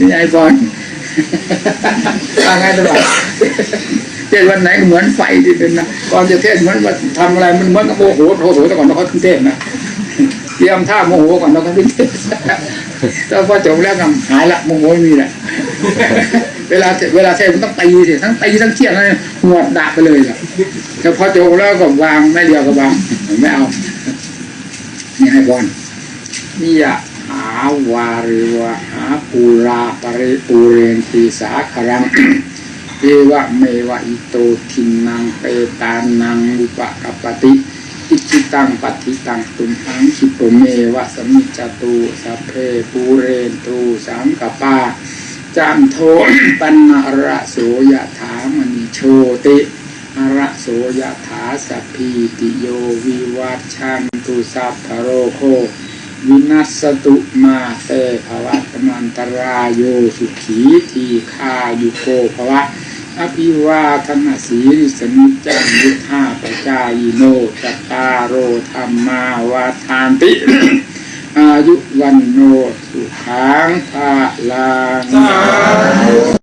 นี่ไอ้บอลว่าไงตลอดเทศวันไหนเหมือนไฟที่เป็นนะก่อนจะเทศเหมือนว่าทำอะไรมันเหมือนกับโมโหโทโสแต่ก่อนเราเขาขึ้นเทศนะเตรียมท่าโมโหก่อนเราก็ขึ้นเทศแต่พอจบแล้วก็หายละโมโหไม่มีละเวลาเวลาเทศมันต้องตีสิทั้งตีทั้งเทียนเลยหัวดดาไปเลยล่ะแต่พอจบแล้วก็วางไม่เดียวก็วางไม่เอานี่ให้บอลนี่ยะหาวาริวะหา ปูราปริปูเรนตีสาครังเอวะเมวะอิโตทินังเปตานังอุปกปปติอิจิตังปัติตังตุมหังคิปเมวะสมิจตุสัพเพปูเรนตูสังกปาจันโทปันนระโสยถามณิโชติอระโสยถาสัพพีติโยวิวัชชันตุสัพพโรโค วินัสตุมาเตภวัตมันตรายโยสุขีทีคายุโกภวะอภิวาทนาสีสนิจังยุทธาปจายโนจตตาโรธรรมาวาทานติ อายุวันโนสุขังภาลัง